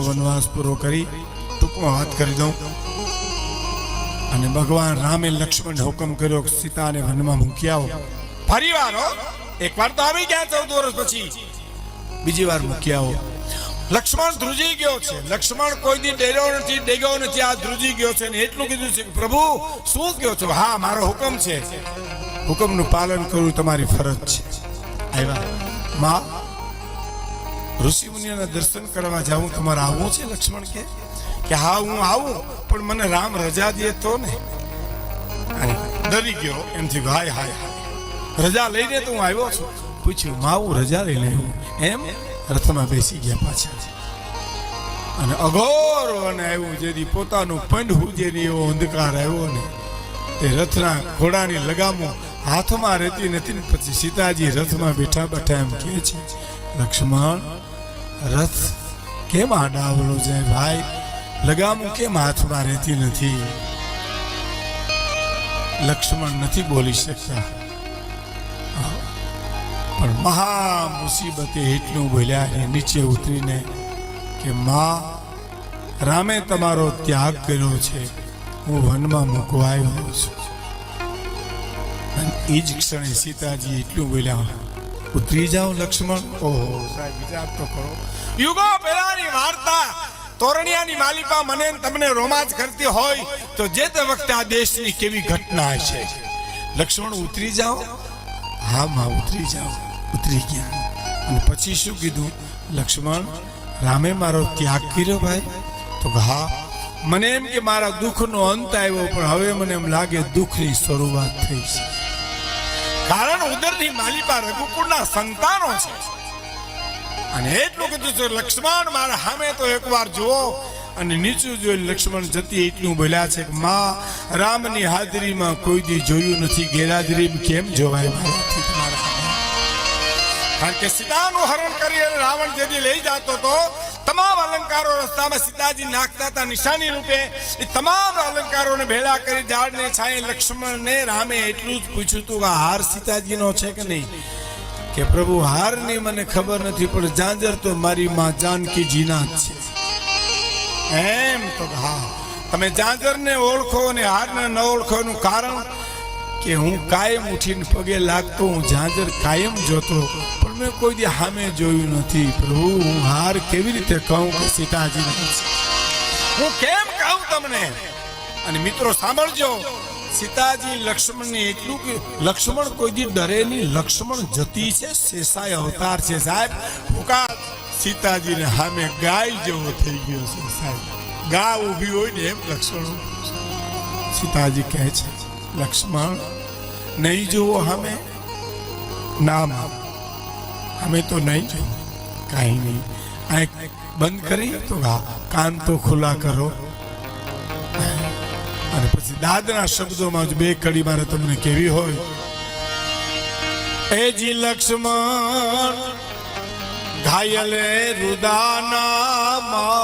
વનવાસ પૂરો કરી ટૂંકમાં વાત કરી દઉં. અને ભગવાન રામે લક્ષ્મણ હુકમ કર્યો સીતાને વનમાં મૂકી આવો. ફરી વાર એક વાર તો આવી ગયા ચૌદ વર્ષ પછી. બીજી વાર મૂકી આવો. લક્ષ્મણ ધ્રુજી ગયો છે. લક્ષ્મણ કોઈ દી ડેર્યો નથી, ડેગ્યો નથી. આ ધ્રુજી ગયો છે ને એટલું કીધું છે પ્રભુ, શું કયો છો? હા, મારો હુકમ છે. હુકમનું પાલન કરવું તમારી ફરજ છે. આવ્યા. માં ઋષિ મુનિઓના દર્શન કરવા જાઉં, તમારે આવવું છે લક્ષ્મણ કે? કે હા, હું આવું, પણ મને રામ રજા દે તો ને? ડરી ગયો એમ થયું હાય હાય હાય. રજા લઈને તો હું આવ્યો છું. પૂછ્યું, માવું રજા લઈને આવ્યું એમ રથમાં બેસી ગયા પાછા. અને અઘોર અને આવ્યું, જેથી પોતાનું પંડ જેની એવો અંધકાર આવ્યો ને એ રથના ઘોડાની લગામો હાથમાં રહેતી નથી ને, પછી સીતાજી રથમાં બેઠા બેઠા એમ કહે છે, લક્ષ્મણ રથ કેમ આડાવડો છે ભાઈ? લગામ કેમ હાથમાં રહેતી નથી? લક્ષ્મણ નથી બોલી શકતા. પણ મહા મુસીબતે એટલું બોલ્યા એ નીચે ઉતરીને કે, માં, રામે તમારો ત્યાગ કર્યો છે. હું વનમાં મૂકવા આવ્યો છું. અને એ જ ક્ષણે સીતાજી એટલું બોલ્યા ઉતરી જાઓ લક્ષ્મણ. ઓહો. સાહેબ વિચાર તો કરો. યુગો પહેલાની વાર્તા, તોરણિયાની માલિકા મને તમને રોમાંચ કરતી હોય તો જે તે વખતે આ દેશની કેવી ઘટના છે. લક્ષ્મણ ઉતરી જાઓ. હા, માં, ઉતરી જાઓ. ઉતરી ગયા. અને પછી શું કીધું? લક્ષ્મણ, રામે મારો ત્યાગ કર્યો ભાઈ. તો હા. મને એમ કે મારા દુઃખનો અંત આવ્યો, પણ હવે મને એમ લાગે દુઃખની શરૂઆત થઈ છે. કારણ ઉદરની માલિપા રઘુકુળના સંતાનો છે. અને એટલું કીધું છે, લક્ષ્મણ, મારા સામે તો એકવાર જુઓ. અને નીચું જોઈ લક્ષ્મણ જતી એટલું બોલ્યા છે કે, માં, રામની હાજરીમાં કોઈ દી જોયું નથી. ગેરહાજરીમાં કેમ જોવાય મારાથી તમારા કારણ કે સીતાનું હરણ કરી અને રાવણ જેથી લઈ જતો તો તમામ અલંકારો રસ્તામાં સીતાજી નાખતા હતા નિશાની રૂપે. એ તમામ અલંકારોને ભેળા કરી ઝાડને છાંય લક્ષ્મણને રામે એટલું જ પૂછ્યું હતું કે હાર સીતાજીનો છે કે નહીં? કે પ્રભુ, હારની મને ખબર નથી, પણ જાંજર તો મારી માં જાનકીજીના જ છે. એમ તો હા. તમે ઝાંઝરને ઓળખો અને હારને ન ઓળખો એનું કારણ કે હું કાયમ ઉઠીને પગે લાગતો, હું ઝાંઝર કાયમ જોતો, પણ મેં કોઈ દી સામે જોયું નથી. પ્રભુ, હું હાર કેવી રીતે કહું કે સીતાજી હું કેમ કહું તમને? અને મિત્રો, સાંભળજો. સીતાજી લક્ષ્મણને એટલું કે લક્ષ્મણ કોઈ દી ડરે નહીં. લક્ષ્મણ જતી છે શેષાય અવતાર છે સાહેબ. ફૂકા સીતાજીને સામે ગાય જેવો થઈ ગયો છે સાહેબ. ગા ઊભી હોય ને એમ લક્ષ્મણ સીતાજી કહે છે. લક્ષ્મણ, નહીં જુઓ અમે ના માં અમે તો નહીં જોયું કાંઈ નહીં. આંખ બંધ કરી તો કાન તો ખુલ્લા કરો. અને પછી દાદના શબ્દોમાં જ બે કડી મારે તમને કેવી હોય. એ જી લક્ષ્મણ, ઘાયલે રુદાના મારા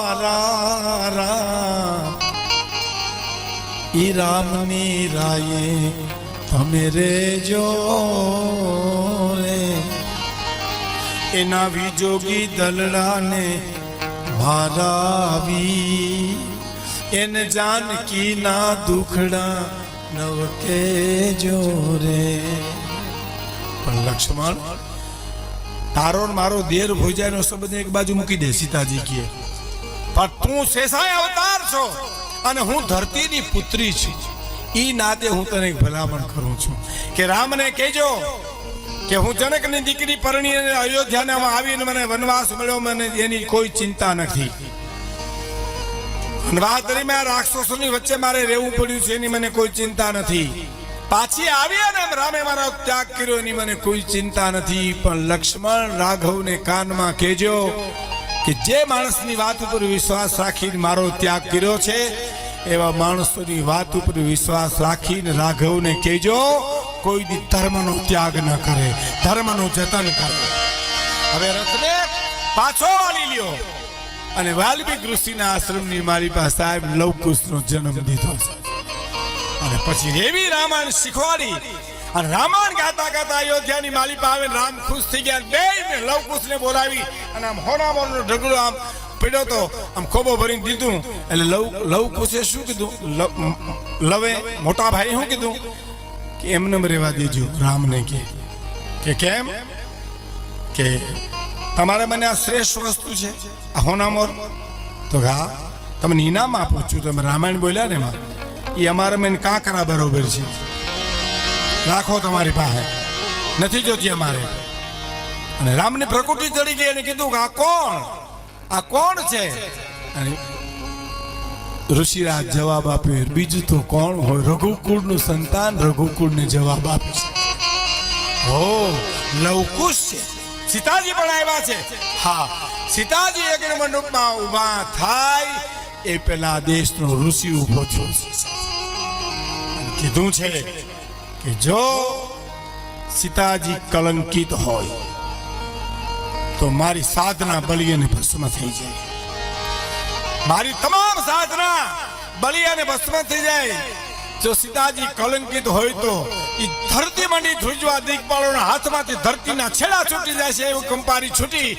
ઈ રામની રાયે તમે રે જો રે. એના વિજોગી દલડાને મારાવી. એને જાનકી ના દુખડા નવ કે જોરે પણ લક્ષ્મણ, તારો મારો દેર ભોજાનો સંબંધ એક બાજુ મૂકી દે સીતાજી કહે. પણ તું શેષાય અવતાર છો. અને હું ધરતીની પુત્રી છું. એ નાતે હું તને ભલામણ કરું છું કે રામને કહેજો કે હું જનકની દીકરી પરણી અને અયોધ્યામાં આવીને મને વનવાસ મળ્યો, મને એની કોઈ ચિંતા નથી. વનવાસ દરમિયાન રાક્ષસોની વચ્ચે મારે રહેવું પડ્યું છે, એની મને કોઈ ચિંતા નથી. પાછી આવી અને રામે મારો ત્યાગ કર્યો, એની મને કોઈ ચિંતા નથી. પણ લક્ષ્મણ રાઘવને કાનમાં કહેજો કે જે માણસની વાત ઉપર વિશ્વાસ રાખીને મારો ત્યાગ કર્યો છે એવા માણસોની વાત ઉપર વિશ્વાસ રાખીને રાઘવને કહેજો, કોઈ દી ધર્મનો ત્યાગ ન કરે, ધર્મનું જતન કરે. હવે રથને પાછો વાળી લ્યો. અને વાલ્મિક ઋષિના આશ્રમની મારી પાસે સાહેબ લવકુશનો જન્મ દીધો છે. અને પછી એવી રામાયણ શીખવાડી. અને રામાયણ ગાતા ગાતા અયોધ્યાની માલિકા આવે રામ ખુશ થઈ ગયા. બે લવકુશને બોલાવી. અને આમ હોનામોનો ઢગલો આમ પડ્યો તો આમ ખોબો ભરીને દીધું. એટલે લવ લવ કુશે શું કીધું? લવે મોટા ભાઈ શું કીધું? કે એમને રહેવા દેજો, રામને કે કે કેમ? કે તમારે મને આ શ્રેષ્ઠ વસ્તુ છે, આ હોનામોર. તો હા તમને ઇનામ આપું છું, તમે રામાયણ બોલ્યા ને એમાં, એ અમારે મને કાંકરા બરોબર છે. રાખો તમારી પાસે. નથી જોતી અમારે. અને રામની પ્રકૃતિ ગઈ અને કીધું કે આ કોણ? આ કોણ છે? ઋષિરાજ જવાબ આપ્યો બીજું તો કોણ હોય? રઘુકુળનું સંતાન રઘુકુળને જવાબ આપે છે. હો લવકુશ છે. સીતાજી પણ આવ્યા છે. હા સીતાજી યજ્ઞ મંડપમાં ઊભા થાય એ પેલા દેશનો ઋષિ ઊભો થયો કીધું છે કે જો સીતાજી કલંકિત હોય તો મારી સાધના બલિયને ભસ્મ થઈ જાય. મારી તમામ સાધના બલિયાને ભસ્મ થઈ જાય. જો સીતાજી કલંકિત હોય તો એ ધરતી મંડી ધ્રુજવા દિગપાળોના હાથમાંથી ધરતીના છેડા છૂટી જાય છે એવું કંપારી છૂટી.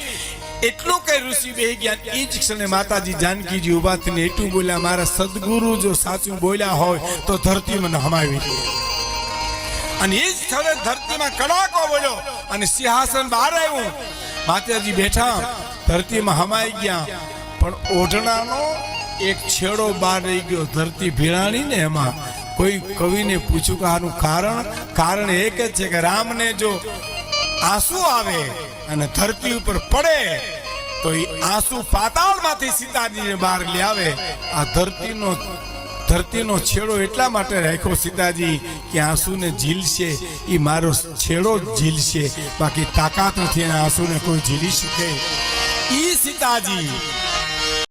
એટલું કઈ ઋષિ બે ગયા એ જ ક્ષણે માતાજી જાનકીજી ઊભા થઈને એટલું બોલ્યા, મારા સદગુરુ જો સાચું બોલ્યા હોય તો ધરતી મને હમાવી દે. અને એ જ સ્થળે ધરતીમાં કડાકો બોલ્યો અને સિંહાસન બહાર આવ્યું. માતાજી બેઠા, ધરતીમાં હમાઈ ગયા. પણ ઓઢણાનો એક છેડો બહાર રહી ગયો. ધરતી ભીડાણી ને એમાં કોઈ કવિને પૂછ્યું કે આનું કારણ કારણ એક જ છે કે રામને જો આંસુ આવે અને ધરતી ઉપર પડે, તો એ આંસુ પાતાળમાંથી સીતાજીને બહાર લઈ આવે. આ ધરતીનો ધરતીનો છેડો એટલા માટે રાખ્યો સીતાજી કે આંસુને ઝીલશે. એ મારો છેડો જ ઝીલશે. બાકી તાકાત નથી આંસુને કોઈ ઝીલી શકે. ઈ સીતાજી